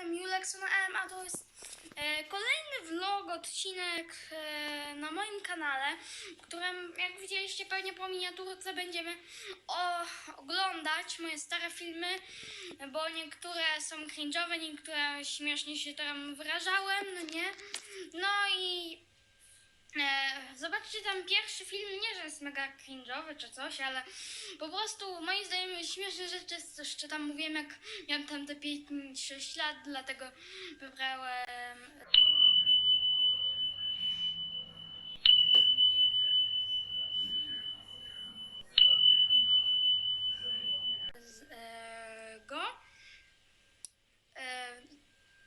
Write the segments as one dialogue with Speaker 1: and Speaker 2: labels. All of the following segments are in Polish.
Speaker 1: jestem Julek M, a to jest e, kolejny vlog, odcinek e, na moim kanale, w którym, jak widzieliście pewnie po miniaturce, będziemy o, oglądać moje stare filmy, bo niektóre są cringe'owe, niektóre śmiesznie się tam wyrażałem, no nie? No i E, zobaczcie tam pierwszy film, nie że jest mega cringe'owy czy coś, ale po prostu moim zdaniem śmieszne rzeczy, jeszcze tam mówiłem jak miałem tam te 5-6 lat, dlatego wybrałem e, go. E,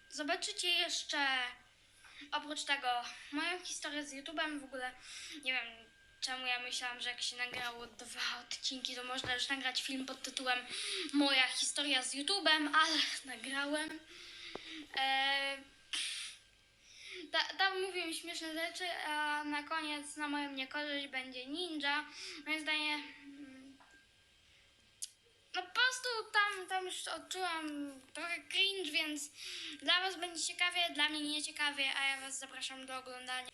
Speaker 1: zobaczycie jeszcze oprócz tego moją historię z YouTube'em w ogóle nie wiem czemu ja myślałam, że jak się nagrało dwa odcinki, to można już nagrać film pod tytułem Moja historia z YouTube'em, ale nagrałem. E, ta- tam mówiłem śmieszne rzeczy, a na koniec na moją niekorzyść będzie ninja. Moim zdaniem mm, no po prostu tam, tam już odczułam trochę cringe, więc dla was będzie ciekawie, dla mnie nie ciekawie, a ja was zapraszam do oglądania.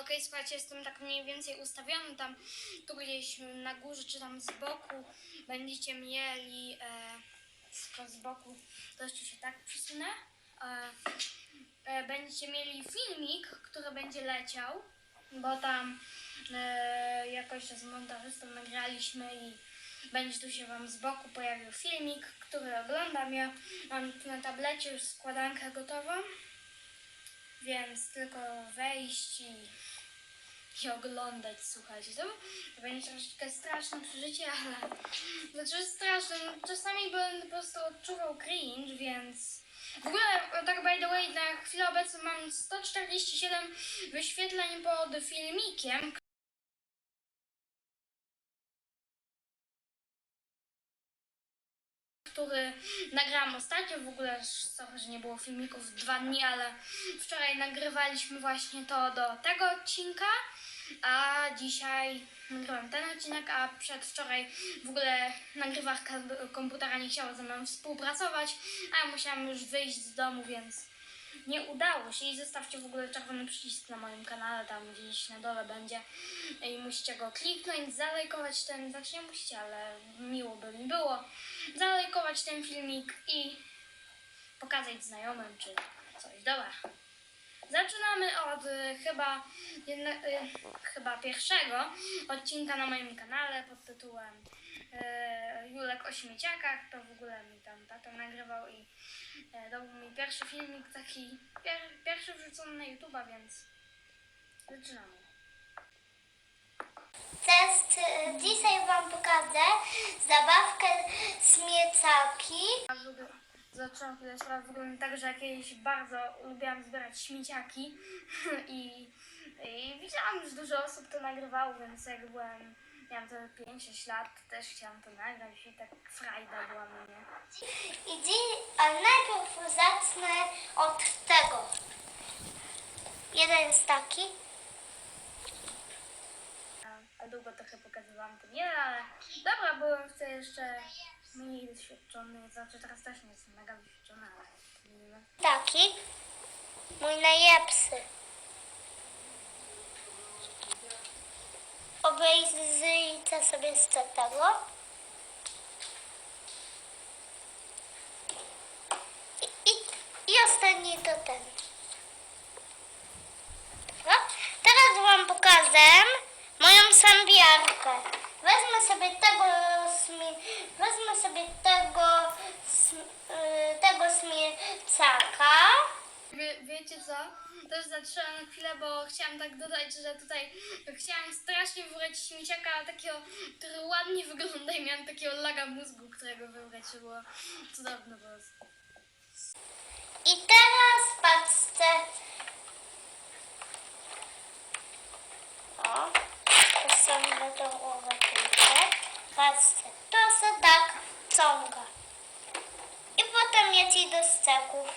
Speaker 1: Okej, słuchajcie, jestem tak mniej więcej ustawiony tam, tu gdzieś na górze czy tam z boku. Będziecie mieli, e, z boku, to jeszcze się tak przesunę, e, e, będziecie mieli filmik, który będzie leciał, bo tam e, jakoś z montażystą nagraliśmy i będzie tu się Wam z boku pojawił filmik, który oglądam. Ja mam na tablecie już składankę gotową, więc tylko wejść i, i oglądać, słuchajcie. To, to będzie troszeczkę straszne przeżycie, ale znaczy straszne. No, czasami będę po prostu odczuwał cringe, więc w ogóle, tak by the way, na chwilę obecną mam 147 wyświetleń pod filmikiem, który nagrałam ostatnio. W ogóle sorry, że nie było filmików dwa dni, ale wczoraj nagrywaliśmy właśnie to do tego odcinka, a dzisiaj nagrywam ten odcinek, a przedwczoraj w ogóle nagrywarka komputera nie chciała ze mną współpracować, a ja musiałam już wyjść z domu, więc nie udało się i zostawcie w ogóle czerwony przycisk na moim kanale, tam gdzieś na dole będzie i musicie go kliknąć, zalajkować ten, znaczy nie musicie, ale miło by mi było, zalajkować ten filmik i pokazać znajomym czy coś. Dobra. Zaczynamy od y, chyba, jedne, y, chyba pierwszego odcinka na moim kanale pod tytułem y, Julek o śmieciakach. To w ogóle mi tam tato nagrywał i to był mój pierwszy filmik taki, pier, pierwszy wrzucony na YouTube'a, więc zaczynamy.
Speaker 2: Test. y, Dzisiaj Wam pokażę zabawkę
Speaker 1: ogóle zaczęłam tyle spraw wygląda tak, że jakieś bardzo lubiłam zbierać śmieciaki i, i widziałam, że dużo osób to nagrywało, więc jak byłem, miałam te 5-6 lat, też chciałam to nagrać i tak frajda była mnie.
Speaker 2: I dziś, a najpierw zacznę od tego. Jeden jest taki.
Speaker 1: A, a długo trochę pokazywałam to nie, ale dobra, byłem w tej jeszcze mniej doświadczony, znaczy teraz też nie jestem mega doświadczona, ale.
Speaker 2: Taki. Mój najlepszy. Obejrzyjcie sobie z tego. I, i, I ostatni to ten. Dobra. Teraz Wam pokażę moją sambiarkę. Wezmę sobie tego wezmę sobie tego, sm, y, tego śmiecaka.
Speaker 1: Wie, wiecie co? Też zatrzymałam na chwilę, bo chciałam tak dodać, że tutaj chciałam strasznie wybrać śmieciaka takiego, który ładnie wygląda i miałam takiego laga mózgu, którego wybrać, było cudowne po prostu.
Speaker 2: I teraz patrzcie. O, postawimy tą głowę tutaj. Patrzcie, to się tak ciąga. I potem jedzie do sceków.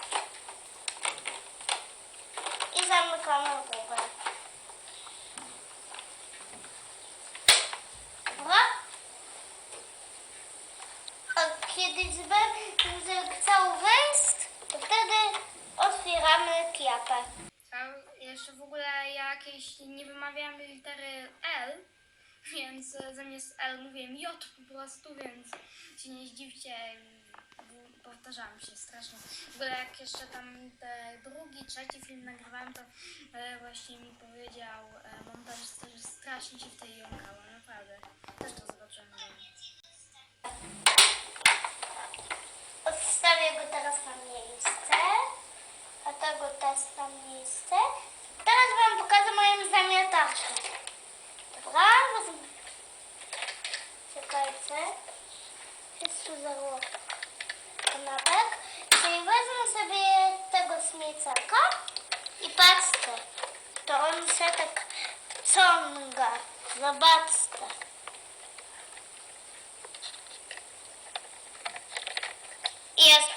Speaker 2: Zamykamy głowę. Dobra? A kiedy będę chciał wejść, to wtedy sklepy.
Speaker 1: A jeszcze w ogóle jakieś nie wymawiamy litery L, więc zamiast L mówiłem J po prostu, więc się nie zdziwcie, powtarzałam się strasznie. W ogóle jak jeszcze tam te drugi, trzeci film nagrywałem, to e, właśnie mi powiedział e, montażysta, że strasznie się w tej jąkała, naprawdę. Też to zobaczyłem.
Speaker 2: Odstawię go teraz na miejsce, a tego też na miejsce. Teraz wam pokażę moją zamiataczkę. Dobra. Czekajcie. Jest tu za kanapek. Czyli wezmę sobie tego śmieciaka i patrzcie. To on się tak ciąga. Zobaczcie. I jest,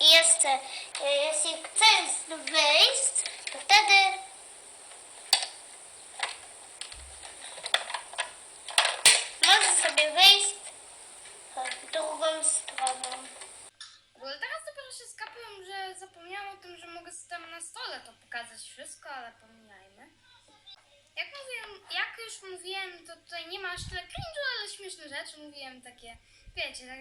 Speaker 2: i jeszcze, e, jeśli chcesz wyjść, to wtedy możesz sobie wyjść w drugą stroną.
Speaker 1: W ogóle teraz dopiero się skapiłem, że zapomniałam o tym, że mogę sobie tam na stole to pokazać wszystko, ale pomijajmy. Jak mówiłem, jak już mówiłem, to tutaj nie ma aż tyle cringe'u, ale śmieszne rzeczy mówiłem takie, wiecie, tak,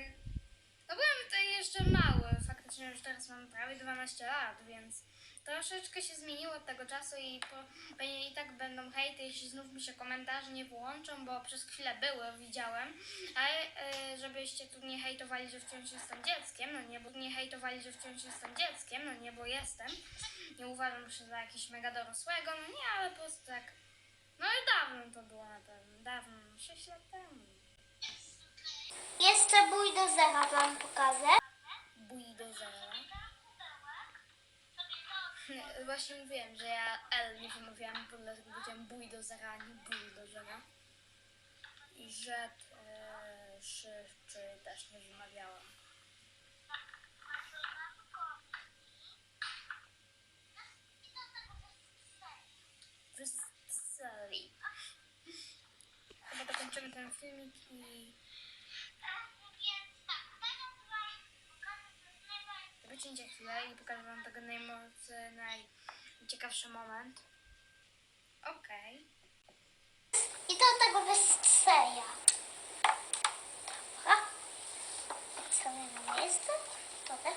Speaker 1: no byłem tutaj jeszcze mały, faktycznie już teraz mam prawie 12 lat, więc troszeczkę się zmieniło od tego czasu i po, i tak będą hejty, jeśli znów mi się komentarze nie włączą, bo przez chwilę były, widziałem, ale żebyście tu nie hejtowali, że wciąż jestem dzieckiem, no nie, bo nie hejtowali, że wciąż jestem dzieckiem, no nie, bo jestem, nie uważam się za jakiegoś mega dorosłego, no nie, ale po prostu tak, no i dawno to było 6 lat temu.
Speaker 2: Jeszcze bój do zera wam pokażę.
Speaker 1: Bój do zera. Właśnie mówiłem, że ja L nie wymawiałam, bo dlatego powiedziałem bój do zera, nie bój do zera. I że e, szy, czy też nie wymawiałam. Wyseli. Chyba dokończymy ten filmik i Wycięcie chwilę i pokażę wam tego najmoc, najciekawszy moment. Okej.
Speaker 2: I do tego wystrzela. Dobra.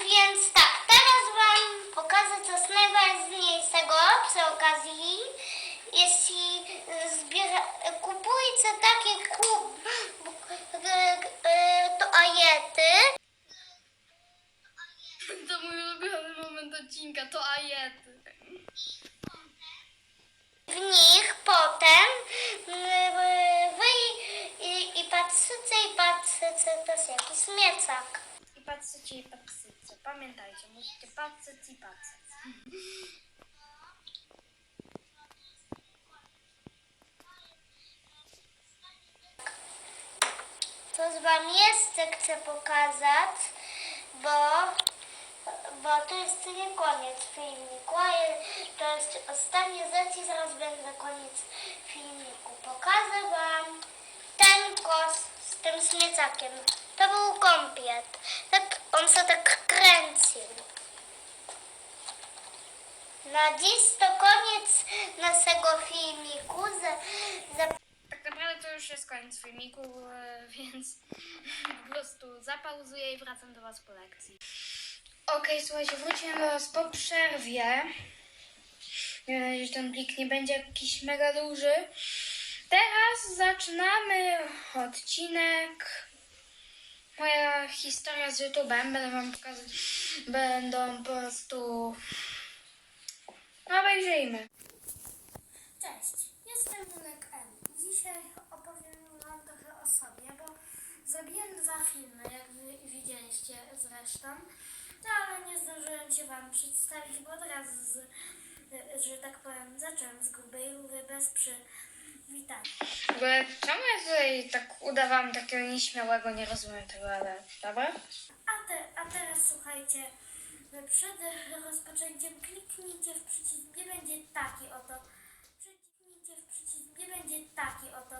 Speaker 2: Więc tak, teraz Wam pokażę coś najważniejszego przy okazji. Jeśli e, zbiera, kupujcie takie kub, e, e, toalety,
Speaker 1: To mój ulubiony moment odcinka, to ajety.
Speaker 2: w nich potem wy i, i patrzycie i patrzycie też jakiś miecak.
Speaker 1: I patrzycie i patrzycie. Pamiętajcie, musicie patrzeć i patrzeć.
Speaker 2: Coś Wam jeszcze chcę pokazać, bo, bo to jest nie koniec filmiku, to jest ostatnia rzecz i zaraz będzie koniec filmiku. Pokażę Wam ten kos z tym śmieciakiem. To był kąpiet. Tak, on się tak kręcił. Na dziś to koniec naszego filmiku. Za,
Speaker 1: już jest koniec filmiku, e, więc po prostu zapauzuję i wracam do Was po lekcji. Okej, słuchajcie, wróciłem do Was po przerwie. Mam nadzieję, że ten plik nie będzie jakiś mega duży. Teraz zaczynamy odcinek. Moja historia z YouTube'em. Będę Wam pokazać. Będą po prostu. No, obejrzyjmy. Cześć, jestem Julek M. Dzisiaj opowiem Wam trochę o sobie, bo zrobiłem dwa filmy, jak wy widzieliście zresztą, no, ale nie zdążyłem się Wam przedstawić, bo od razu, z, że tak powiem, zacząłem z grubej rury bez przywitania. W ogóle czemu ja tutaj tak udawałam takiego nieśmiałego, nie rozumiem tego, ale dobra? A, te, a teraz słuchajcie, przed rozpoczęciem kliknijcie w przycisk, nie będzie taki oto. Kliknijcie w przycisk, nie będzie taki oto.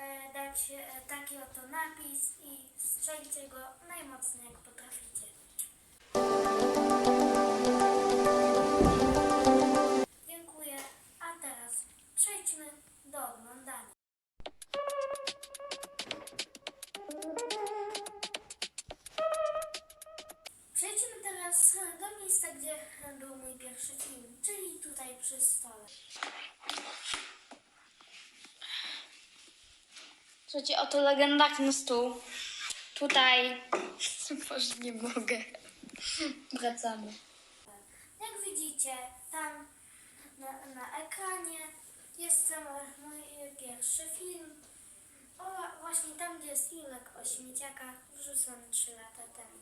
Speaker 1: E, dać e, taki oto napis i strzelcie go najmocniej jak potraficie. Słuchajcie, oto legendarny stół. Tutaj... Boże, nie mogę. Wracamy.
Speaker 2: Jak widzicie, tam na, na ekranie jest ten mój pierwszy film. O, właśnie tam, gdzie jest filmek o śmieciakach, wrzucony 3 lata temu.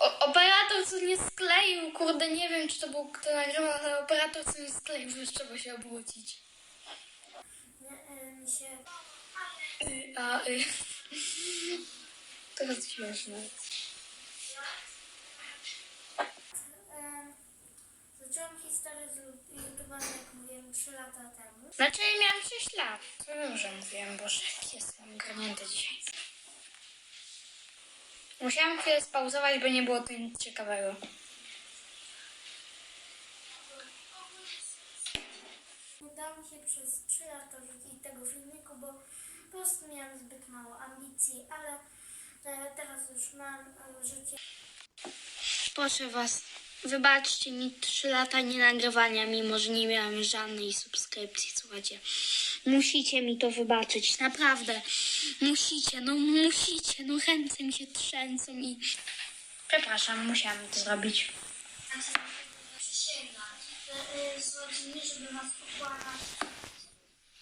Speaker 1: O, operator co nie skleił, kurde, nie wiem czy to był kto nagrywał, ale operator co nie skleił, już trzeba się obrócić.
Speaker 2: Nie, y, mi się...
Speaker 1: A, y. Teraz śmieszne.
Speaker 2: em, Zaczęłam historię z YouTube'a, jak mówiłem, 3 lata temu.
Speaker 1: Znaczy miałam 6 lat. To dobrze mówiłem, boże, jak jestem ogarnięta dzisiaj. Musiałam chwilę spauzować, bo nie było to nic ciekawego.
Speaker 2: Udało mi się przez 3 lata wrzucić tego filmiku, bo po prostu miałam zbyt mało ambicji, ale e, teraz już mam e, życie.
Speaker 1: Proszę was, wybaczcie mi 3 lata nie nagrywania, mimo że nie miałam żadnej subskrypcji, słuchajcie. Musicie mi to wybaczyć, naprawdę. Musicie, no musicie, no ręce mi się trzęsą i... Przepraszam, musiałam to zrobić.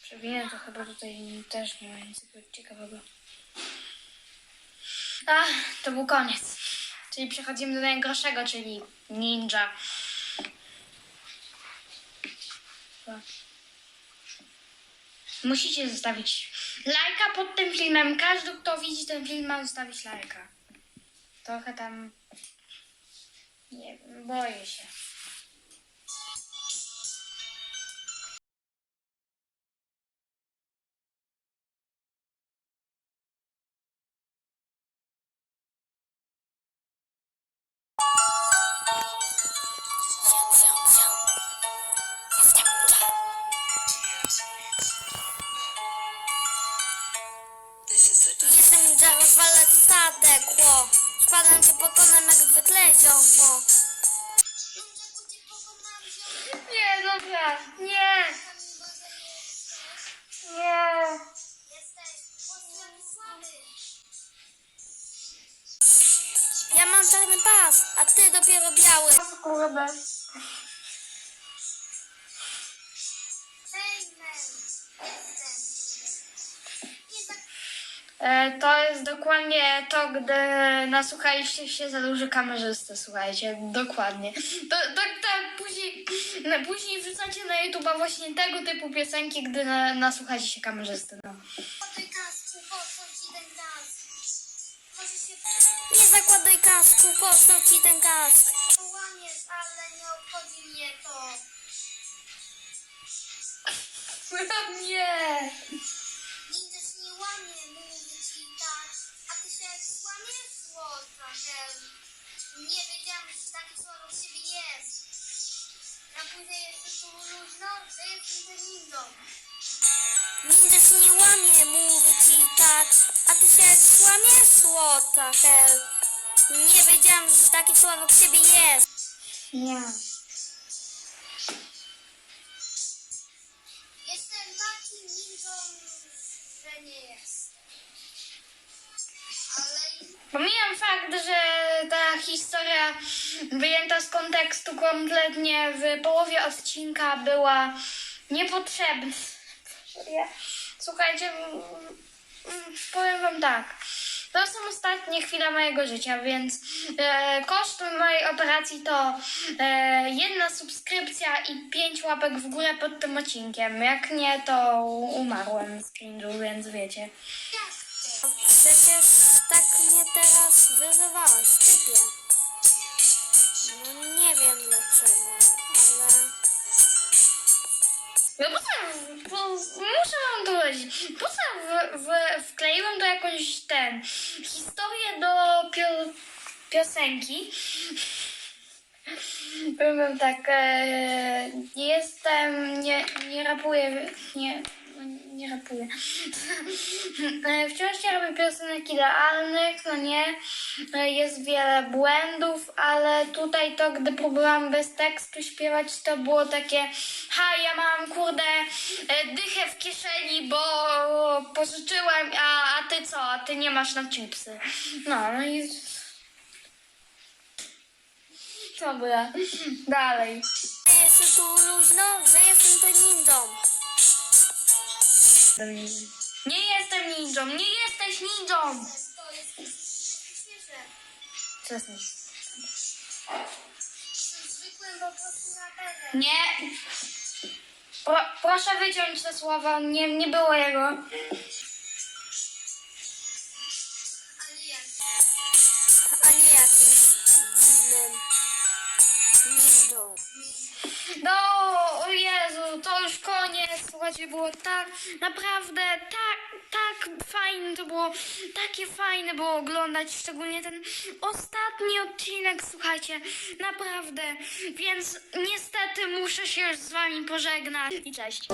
Speaker 1: Przewinę to chyba tutaj też nie ma nic ciekawego. A, to był koniec. Czyli przechodzimy do najgorszego, czyli ninja. Musicie zostawić lajka pod tym filmem. Każdy, kto widzi ten film, ma zostawić lajka. Trochę tam... Nie boję się.
Speaker 2: Rozwalę statek, ło. Spadam cię pokonam jak zwykle ziombo.
Speaker 1: Nie, dobra, nie, nie.
Speaker 2: Ja mam czarny pas, a ty dopiero biały.
Speaker 1: Kurde. To jest dokładnie to, gdy nasłuchaliście się za duży kamerzysty, słuchajcie, dokładnie. To, to, to później, później wrzucacie na YouTube właśnie tego typu piosenki, gdy na, nasłuchacie się kamerzysty, no.
Speaker 2: Nie zakładaj kasku, po co ci ten kask?
Speaker 3: Łamiesz, ale nie obchodzi mnie to.
Speaker 1: Nie!
Speaker 3: Słodka, Hel. Nie wiedziałam, że takie słowo w siebie jest. A później jeszcze tu luźno, że jestem.
Speaker 2: Ninja się nie łamie, mówię ci tak. A ty się łamiesz, słota, hel. Nie wiedziałam, że takie słowo w siebie jest.
Speaker 1: Nie. Historia wyjęta z kontekstu kompletnie w połowie odcinka była niepotrzebna. Słuchajcie, powiem wam tak. To są ostatnie chwile mojego życia, więc e, koszt mojej operacji to e, jedna subskrypcja i pięć łapek w górę pod tym odcinkiem. Jak nie, to umarłem z cringe'u, więc wiecie.
Speaker 2: Przecież tak mnie teraz wyzywałeś, typie. No nie wiem dlaczego, ale...
Speaker 1: No po co, po, muszę wam to powiedzieć, po co w, w, wkleiłem to jakąś ten, historię do pio, piosenki. Powiem tak, e, nie jestem, nie, nie rapuję, nie, nie rapuję. E, Wciąż nie robię piosenek idealnych, no nie. E, Jest wiele błędów, ale tutaj to, gdy próbowałam bez tekstu śpiewać, to było takie ha, ja mam kurde e, dychę w kieszeni, bo pożyczyłem, a, a ty co? A ty nie masz na chipsy. No, no i... Dobra, dalej.
Speaker 2: Jestem tu luźno, że jestem to ninją.
Speaker 1: Nie jestem ninją, nie jesteś ninją! Przestań.
Speaker 3: Jestem.
Speaker 1: Nie. Pro, proszę wyciąć te słowa, nie, nie było jego.
Speaker 3: Ale jak?
Speaker 2: A nie jakimś dziwnym ninją.
Speaker 1: No, o Jezu, to już koniec. Słuchajcie, było tak, naprawdę, tak, tak fajne to było, takie fajne było oglądać, szczególnie ten ostatni odcinek, słuchajcie, naprawdę. Więc niestety muszę się już z wami pożegnać. I cześć.